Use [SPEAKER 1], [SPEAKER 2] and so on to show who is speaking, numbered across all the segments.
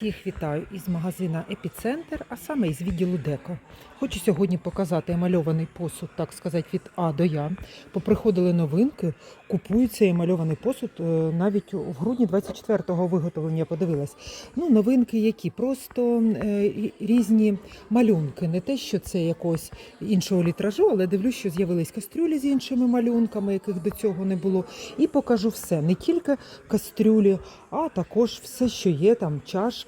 [SPEAKER 1] Всіх вітаю із магазина Епіцентр, а саме із відділу Деко. Хочу сьогодні показати емальований посуд, так сказати, від А до Я. Поприходили новинки, купується емальований посуд е, навіть в грудні 24-го виготовлення. Я подивилась. Ну, новинки які? Просто е, різні малюнки. Не те, що це якогось іншого літражу, але дивлюсь, що з'явились кастрюлі з іншими малюнками, яких до цього не було. І покажу все, не тільки кастрюлі, а також все, що є там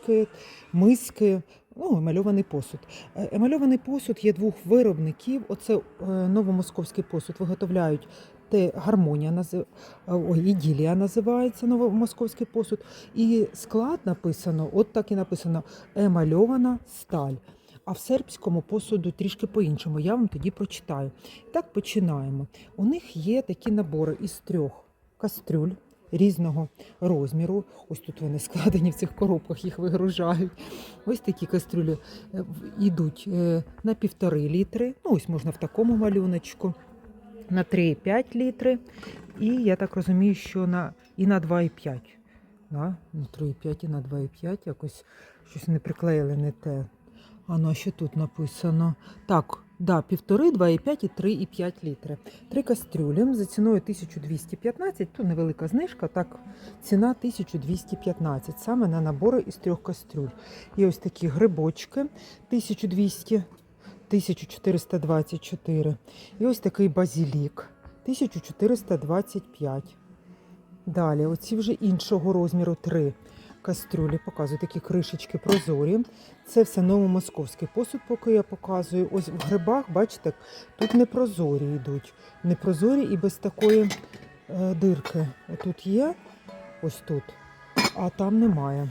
[SPEAKER 1] чашки, миски. Ну, емальований посуд. Е, Емальований посуд є двох виробників. Оце е, новомосковський посуд виготовляють. Те гармонія назив... ой, іділія називається новомосковський посуд. І склад написано, от так і написано: емальована сталь. А в сербському посуду трішки по-іншому. Я вам тоді прочитаю. Так починаємо. У них є такі набори із трьох кастрюль різного розміру. Ось тут вони складені в цих коробках, їх вигружають. Ось такі кастрюлі е, йдуть е, на півтори літри. Ну, ось можна в такому малюночку, на 3,5 літри. І я так розумію, що на і на 2,5. Да? На 3,5 і на 2,5 якось щось не приклеїли не те. А ну, а що тут написано? Так, да, півтори, 2,5 і 3,5 літри. Три кастрюлі за ціною 1215, тут невелика знижка, так ціна 1215, саме на набори із трьох кастрюль. Є ось такі грибочки 1200, 1424. І ось такий базілік 1425. Далі, оці вже іншого розміру три кастрюлі. Показую такі кришечки прозорі. Це все новомосковський посуд, поки я показую. Ось в грибах, бачите, тут непрозорі йдуть. Непрозорі і без такої е, дирки. Тут є, ось тут, а там немає.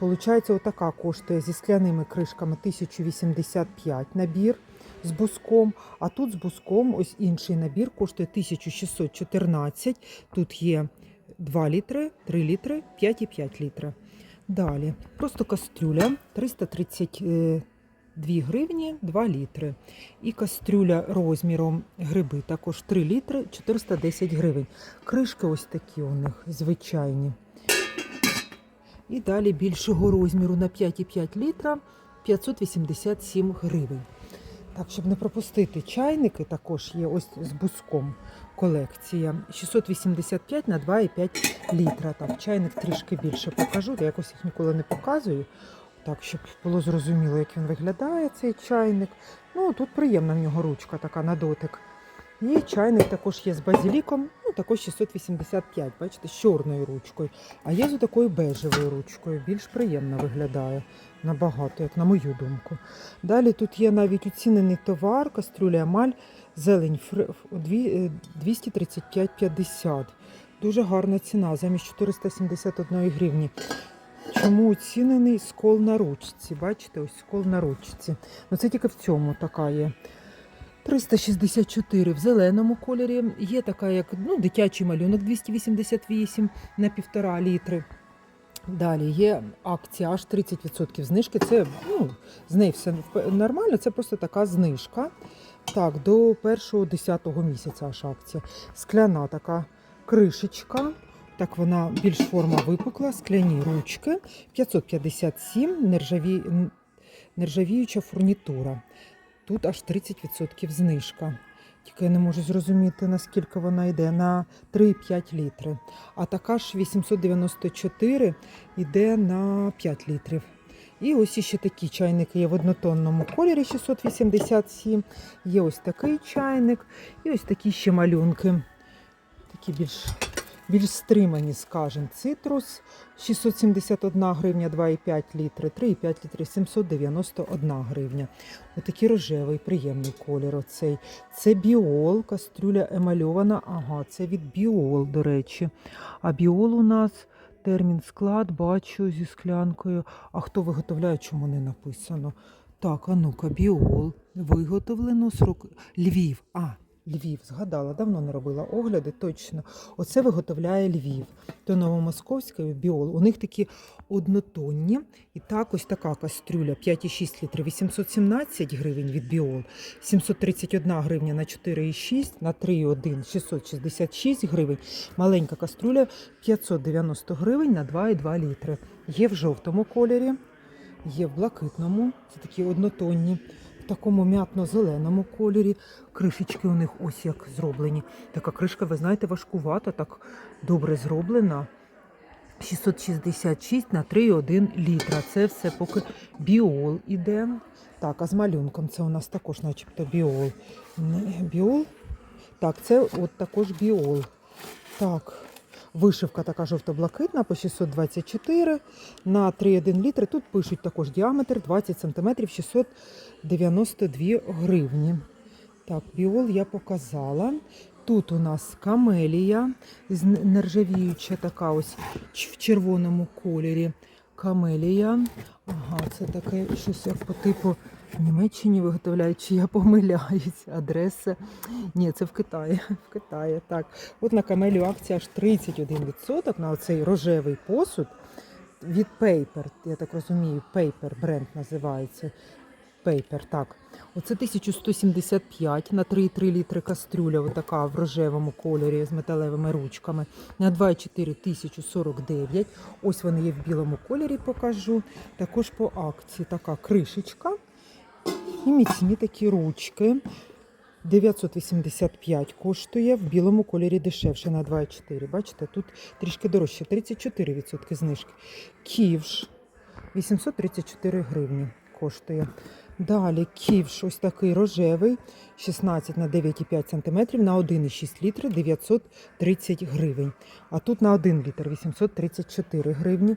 [SPEAKER 1] Получається, отака коштує зі скляними кришками 1085 набір з буском. А тут з буском ось інший набір коштує 1614. Тут є 2 літри, 3 літри, 5,5 літра. Далі просто кастрюля 332 гривні, 2 літри. І кастрюля розміром гриби також 3 літри, 410 гривень. Кришки ось такі у них звичайні. І далі більшого розміру на 5,5 літра 587 гривень. Так, щоб не пропустити чайники, також є ось з буском колекція. 685 на 2,5 літра. Так, чайник трішки більше покажу. Я якось їх ніколи не показую. Так, щоб було зрозуміло, як він виглядає, цей чайник. Ну, тут приємна в нього ручка така на дотик. І чайник також є з базиліком, ну також 685, бачите, з чорною ручкою. А є з такою бежевою ручкою. Більш приємно виглядає набагато, як на мою думку. Далі тут є навіть оцінений товар, кастрюля емаль, зелень фр- дві- е, 235,50. Дуже гарна ціна, замість 471 гривні. Чому оцінений скол на ручці? Бачите, ось скол на ручці. Ну це тільки в цьому така є. 364 в зеленому кольорі. Є така, як ну, дитячий малюнок 288 на півтора літри. Далі є акція аж 30% знижки. Це ну, з нею все нормально, це просто така знижка. Так, до першого 10-го місяця аж акція. Скляна така кришечка. Так, вона більш форма випукла, скляні ручки, 557 нержаві... нержавіюча фурнітура. Тут аж 30% знижка. Тільки я не можу зрозуміти, наскільки вона йде на 3,5 літри. А така ж 894 йде на 5 літрів. І ось іще такі чайники є в однотонному кольорі 687. Є ось такий чайник, і ось такі ще малюнки. Такі більш, більш стримані, скажімо. Цитрус 671 гривня, 2,5 літри, 3,5 літри, 791 гривня. Отакий рожевий, приємний колір. Оцей. Це біол, кастрюля емальована. Ага, це від біол, до речі. А біол у нас термін склад, бачу зі склянкою. А хто виготовляє, чому не написано? Так, а ну-ка, біол. Виготовлено срок. Львів. А, Львів, згадала, давно не робила огляди, точно. Оце виготовляє Львів. То новомосковське біол. У них такі однотонні. І так, ось така кастрюля 5,6 літрів, 817 гривень від біол, 731 гривня на 4,6, на 3,1 666 гривень. Маленька кастрюля 590 гривень на 2,2 літри. Є в жовтому кольорі, є в блакитному, це такі однотонні, такому м'ятно-зеленому кольорі. Кришечки у них ось як зроблені. Така кришка, ви знаєте, важкувата, так добре зроблена. 666 на 3,1 літра. Це все поки біол іде. Так, а з малюнком це у нас також, начебто, біол. Не біол. Так, це от також біол. Так, вишивка така жовто-блакитна по 624 на 3,1 літри. Тут пишуть також діаметр 20 см 692 гривні. Так, біол я показала. Тут у нас камелія нержавіюча така ось в червоному кольорі. Камелія. Ага, це таке щось по типу в Німеччині виготовляють, чи я помиляюсь. Адреса. Ні, це в Китаї. В Китаї, так. От на камелію акція аж 31% на оцей рожевий посуд від Paper, я так розумію, Paper бренд називається. Paper, так. Оце 1175 на 3,3 літри кастрюля, отака в рожевому кольорі з металевими ручками. На 2,4 1049. Ось вони є в білому кольорі, покажу. Також по акції така кришечка і міцні такі ручки. 985 коштує, в білому кольорі дешевше на 2,4. Бачите, тут трішки дорожче, 34% знижки. Ківш 834 гривні коштує. Далі ківш ось такий рожевий, 16 на 9,5 см, на 1,6 літри 930 гривень. А тут на 1 літр 834 гривні.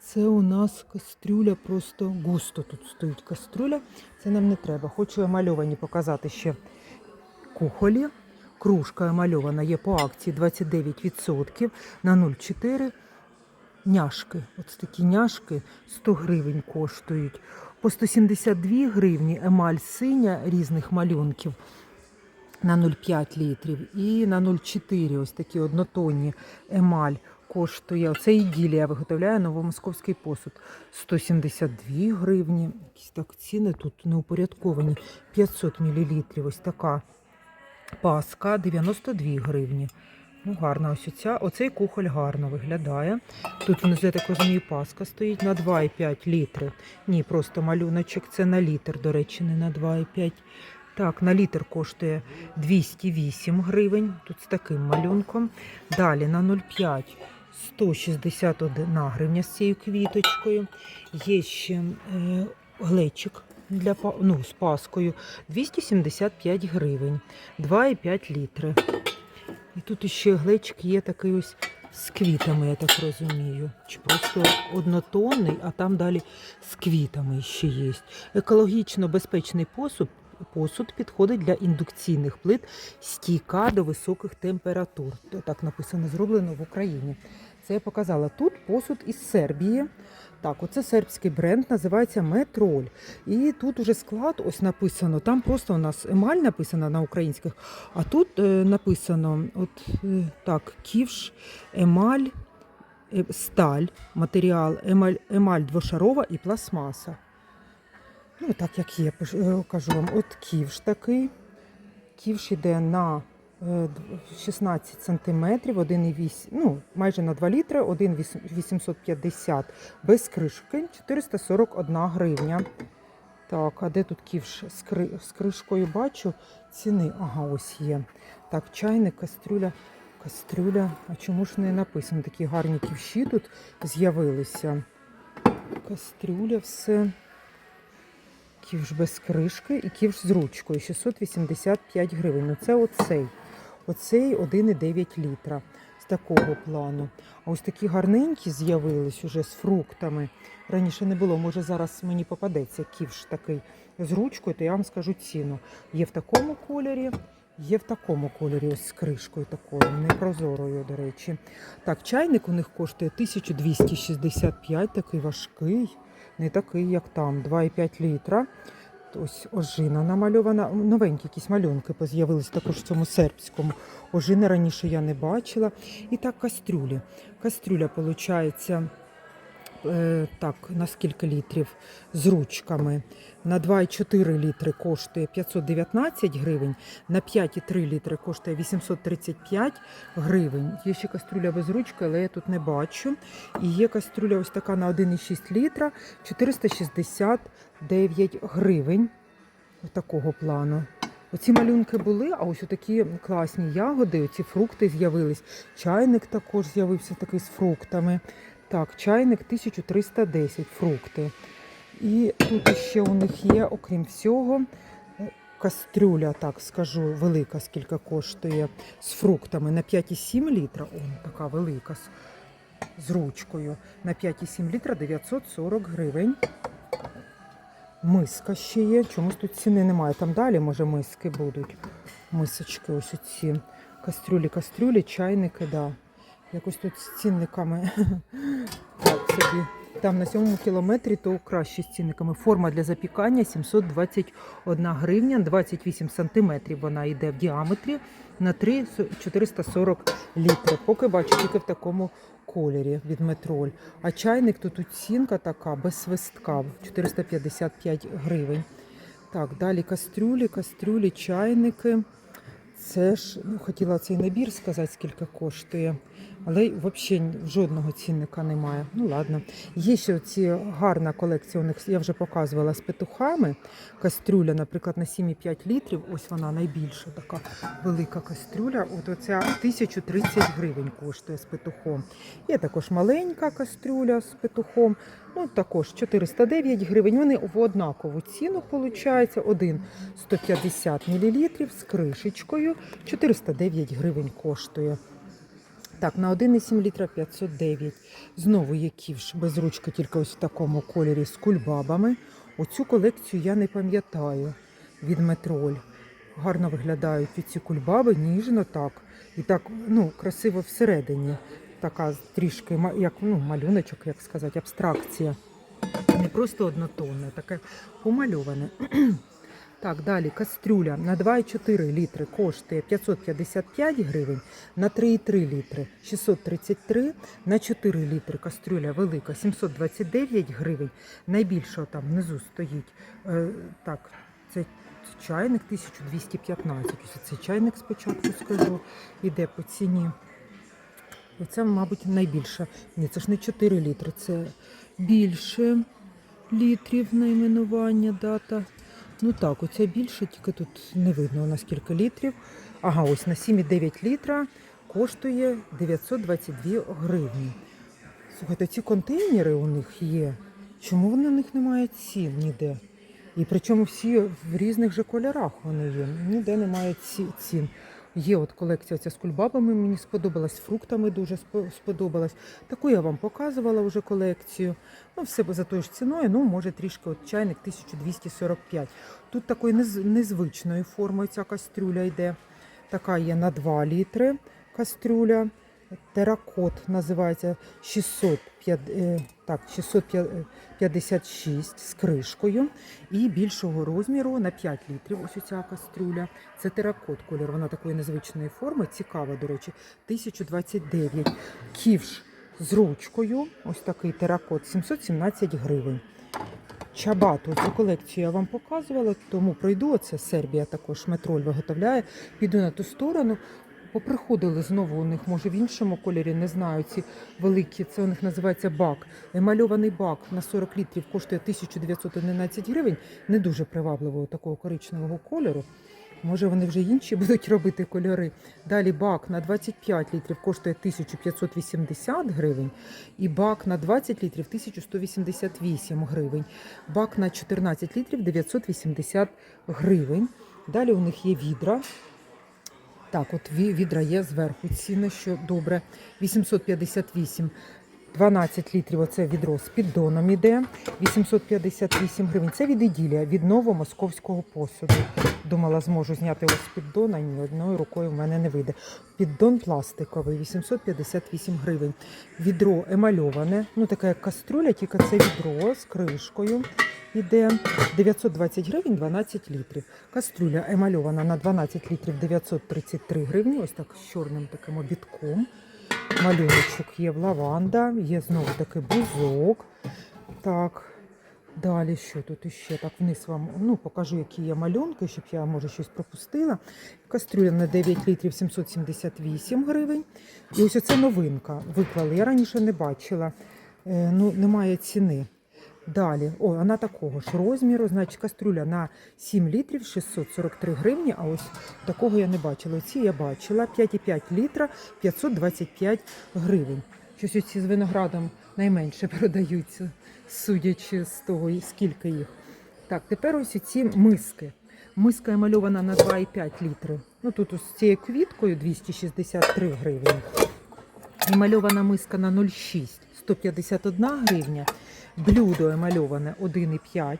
[SPEAKER 1] Це у нас кастрюля, просто густо тут стоїть кастрюля. Це нам не треба. Хочу мальовані показати ще кухолі. Кружка емальована є по акції 29% на 0,4. Няшки. Ось такі няшки 100 гривень коштують. По 172 гривні емаль синя різних малюнків на 0,5 літрів і на 0,4 ось такі однотонні емаль коштує. Оце іділія виготовляє новомосковський посуд. 172 гривні. Якісь так ціни тут неупорядковані. 500 мл. Ось така паска 92 гривні. Ну, гарна ось оця. Оцей кухоль гарно виглядає. Тут внизу, я так розумію, паска стоїть на 2,5 літри. Ні, просто малюночок це на літр, до речі, не на 2,5. Так, на літр коштує 208 гривень. Тут з таким малюнком. Далі на 0,5 161 гривня з цією квіточкою. Є ще е, глечик для ну, з паскою 275 гривень, 2,5 літри. І тут ще глечик є такий ось з квітами, я так розумію. Чи просто однотонний, а там далі з квітами ще є. Екологічно безпечний посуд. Посуд підходить для індукційних плит, стійка до високих температур. Так написано, зроблено в Україні. Це я показала. Тут посуд із Сербії. Так, оце сербський бренд, називається Метроль. І тут уже склад ось написано. Там просто у нас емаль написана на українських, а тут е, написано: от е, так, ківш, емаль, е, сталь, матеріал, емаль, емаль двошарова і пластмаса. Ну, так як є, е, кажу вам, от ківш такий. Ківш іде на 16 сантиметрів, 1,8, ну, майже на 2 літри, 1,850 без кришки, 441 гривня. Так, а де тут ківш з, з кришкою бачу ціни? Ага, ось є. Так, чайник, кастрюля, кастрюля. А чому ж не написано? Такі гарні ківші тут з'явилися. Кастрюля, все. Ківш без кришки і ківш з ручкою 685 гривень. Ну це оцей. Оцей 1,9 літра з такого плану. А ось такі гарненькі з'явились уже з фруктами. Раніше не було, може зараз мені попадеться ківш такий з ручкою, то я вам скажу ціну. Є в такому кольорі, є в такому кольорі, ось з кришкою такою, непрозорою, до речі. Так, чайник у них коштує 1265, такий важкий, не такий, як там, 2,5 літра. Ось ожина намальована. Новенькі якісь малюнки з'явились також в цьому сербському. Ожини раніше я не бачила. І так кастрюлі. Кастрюля, виходить, так, на скільки літрів з ручками. На 2,4 літри коштує 519 гривень, на 5,3 літри коштує 835 гривень. Є ще кастрюля без ручки, але я тут не бачу. І є кастрюля ось така на 1,6 літра 469 гривень. Такого плану. Оці малюнки були, а ось такі класні ягоди, оці фрукти з'явились. Чайник також з'явився такий з фруктами. Так, чайник 1310 фрукти. І тут ще у них є, окрім всього, е, кастрюля, так скажу, велика, скільки коштує з фруктами на 5,7 літра. О, така велика з ручкою. На 5,7 літра 940 гривень. Миска ще є. Чомусь тут ціни немає. Там далі, може, миски будуть. Мисочки, ось оці. Кастрюлі, кастрюлі, чайники, да. Якось тут з цінниками. Так, собі. Там на сьомому кілометрі то краще з цінниками. Форма для запікання 721 гривня, 28 сантиметрів вона йде в діаметрі на 3 440 літрів. Поки бачу тільки в такому кольорі від метроль. А чайник тут оцінка така без свистка 455 гривень. Так, далі кастрюлі, кастрюлі, чайники. Це ж ну, хотіла цей набір сказати, скільки коштує, але взагалі жодного цінника немає. Ну ладно. Є ще ці гарна колекція. У них я вже показувала з петухами. Кастрюля, наприклад, на 7,5 літрів. Ось вона найбільша така велика кастрюля. От оця 1030 гривень коштує з петухом. Є також маленька кастрюля з петухом. Ну, також 409 гривень. Вони в однакову ціну виходить. Один 150 мл з кришечкою. 409 гривень коштує. Так, на 1,7 літра 509. Знову є ківш без ручки, тільки ось в такому кольорі з кульбабами. Оцю колекцію я не пам'ятаю від метроль. Гарно виглядають ці кульбаби, ніжно так. І так ну, красиво всередині. Така трішки як ну, малюночок, як сказати, абстракція. Не просто однотонне, таке помальоване. Так, далі кастрюля на 2,4 літри коштує 555 гривень, на 3,3 літри 633, на 4 літри кастрюля велика 729 гривень. Найбільша там внизу стоїть. Е, так, це чайник 1215. Ось цей чайник спочатку скажу, іде по ціні. Оце, мабуть, найбільша. Ні, це ж не 4 літри, це більше літрів найменування, дата. Ну так, оця більше, тільки тут не видно наскільки літрів. Ага, ось на 7,9 літра коштує 922 гривні. Слухайте, ці контейнери у них є. Чому вони на них немає цін ніде? І причому всі в різних же кольорах вони є. Ніде немає ці- цін. Є от колекція ця з кульбабами, мені сподобалась, фруктами дуже спо- сподобалась. Таку я вам показувала вже колекцію. Ну, все за тою ж ціною, ну, може, трішки от чайник 1245. Тут такої нез- незвичної форми ця кастрюля йде. Така є на 2 літри кастрюля. Теракот називається 605, е, 656 з кришкою і більшого розміру на 5 літрів. Ось оця кастрюля. Це теракот кольор, вона такої незвичної форми, цікава, до речі, 1029. Ківш з ручкою, ось такий теракот, 717 гривень. Чабату цю колекцію я вам показувала, тому пройду. Оце Сербія також метроль виготовляє. Піду на ту сторону. Поприходили знову у них, може в іншому кольорі, не знаю. Ці великі, це у них називається бак. Емальований бак на 40 літрів коштує 1911 гривень. Не дуже привабливого такого коричневого кольору. Може, вони вже інші будуть робити кольори. Далі бак на 25 літрів коштує 1580 гривень, і бак на 20 літрів 1188 гривень. Бак на 14 літрів 980 гривень. Далі у них є відра. Так, от відра є зверху. Ціни, що добре. 858 12 літрів оце відро з піддоном іде. 858 гривень. Це від іділія, від новомосковського посуду. Думала, зможу зняти ось з піддона. Ні, одною рукою в мене не вийде. Піддон пластиковий, 858 гривень. Відро емальоване, ну таке як каструля, тільки це відро з кришкою. Іде 920 гривень 12 літрів. Кастрюля емальована на 12 літрів 933 гривні. Ось так з чорним таким обідком. Малюночок є в лаванда, є знову таки бузок. Так. Далі що тут іще? Так, вниз вам ну, покажу, які є малюнки, щоб я, може, щось пропустила. Кастрюля на 9 літрів 778 гривень. І ось оце новинка. Виклали. Я раніше не бачила. Е, ну, немає ціни. Далі, о, вона такого ж розміру, значить кастрюля на 7 літрів 643 гривні, а ось такого я не бачила. Ці я бачила 5,5 літра 525 гривень. Щось оці з виноградом найменше продаються, судячи з того, скільки їх. Так, тепер ось ці миски. Миска емальована на 2,5 літри. Ну тут ось з цією квіткою 263 гривні. Емальована миска на 0,6 151 гривня. Блюдо емальоване 1,5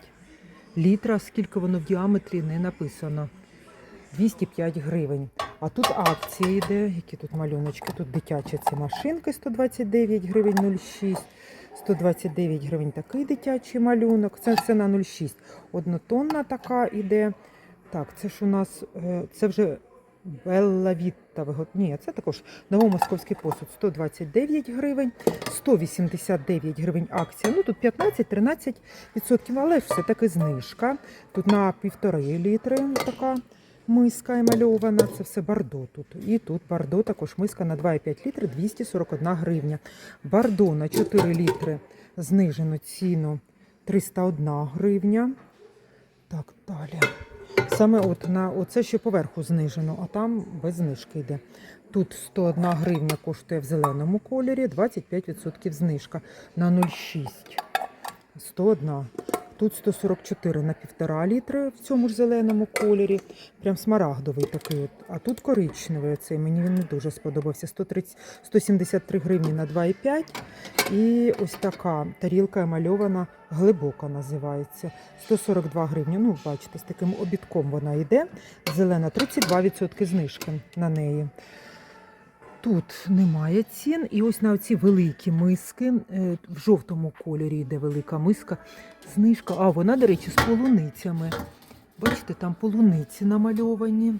[SPEAKER 1] літра. Скільки воно в діаметрі не написано. 205 гривень. А тут акція йде. Які тут малюночки? Тут дитячі ці машинки 129 гривень 0,6. 129 гривень такий дитячий малюнок. Це на 0,6. Однотонна така іде. Так, це ж у нас е, це вже Белла Вітта. Ні, це також новомосковський посуд 129 гривень, 189 гривень акція. Ну тут 15-13%, але все таки знижка. Тут на півтори літри така миска емальована. Це все бардо тут. І тут бардо також миска на 2,5 літри 241 гривня. Бардо на 4 літри знижено ціну 301 гривня. Так, далі. Саме от на оце ще поверху знижено, а там без знижки йде. Тут 101 гривня коштує в зеленому кольорі, 25% знижка на 0,6. 101. Тут 144 на 1,5 літри в цьому ж зеленому кольорі. Прям смарагдовий такий. От. А тут коричневий. Оцей. Мені він не дуже сподобався. 130, 173 гривні на 2,5. І ось така тарілка емальована, глибока називається. 142 гривні. Ну, бачите, з таким обідком вона йде. Зелена 32% знижки на неї. Тут немає цін. І ось на оці великі миски. е, В жовтому кольорі йде велика миска. Знижка. А, вона, до речі, з полуницями. Бачите, там полуниці намальовані.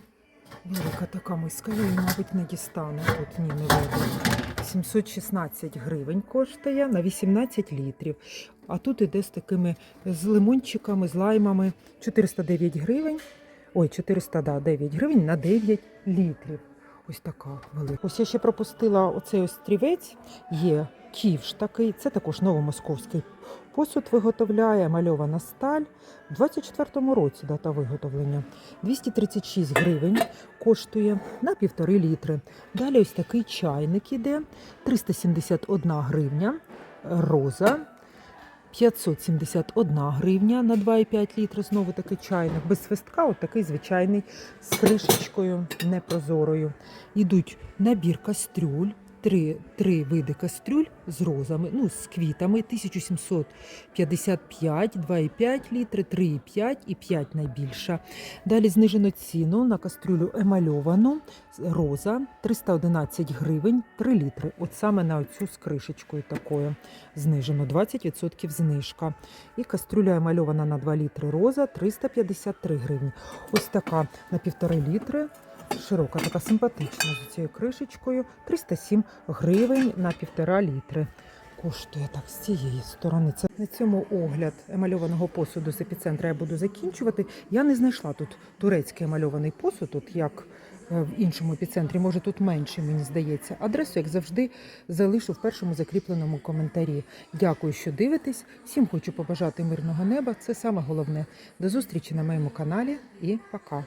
[SPEAKER 1] Велика така миска, я її, мабуть, не дістану. Тут ні, не видно. 716 гривень коштує на 18 літрів. А тут іде з такими з лимончиками, з лаймами 409 гривень. Ой, 409 гривень на 9 літрів. Ось така велика. Ось я ще пропустила оцей ось стрівець. Є ківш такий. Це також новомосковський посуд виготовляє, мальована сталь. У 24-му році дата виготовлення. 236 гривень коштує на півтори літри. Далі ось такий чайник іде. 371 гривня. Роза. 571 гривня на 2,5 літри. Знову такий чайник. Без свистка, от звичайний з кришечкою непрозорою. Йдуть набір кастрюль. Три, три види кастрюль з розами, ну, з квітами 1755, 2,5 літри, 3,5 і 5 найбільша. Далі знижено ціну на кастрюлю емальовану роза 311 гривень, 3 літри. От саме на оцю з кришечкою такою знижено 20% знижка. І кастрюля емальована на 2 літри роза 353 гривні. Ось така на півтори літри. Широка, така симпатична з цією кришечкою. 307 гривень на півтора літри. Коштує так з цієї сторони. Це на цьому огляд емальованого посуду з епіцентра я буду закінчувати. Я не знайшла тут турецький емальований посуд, тут як е, в іншому епіцентрі. Може тут менше, мені здається. Адресу, як завжди, залишу в першому закріпленому коментарі. Дякую, що дивитесь. Всім хочу побажати мирного неба. Це саме головне. До зустрічі на моєму каналі і пока.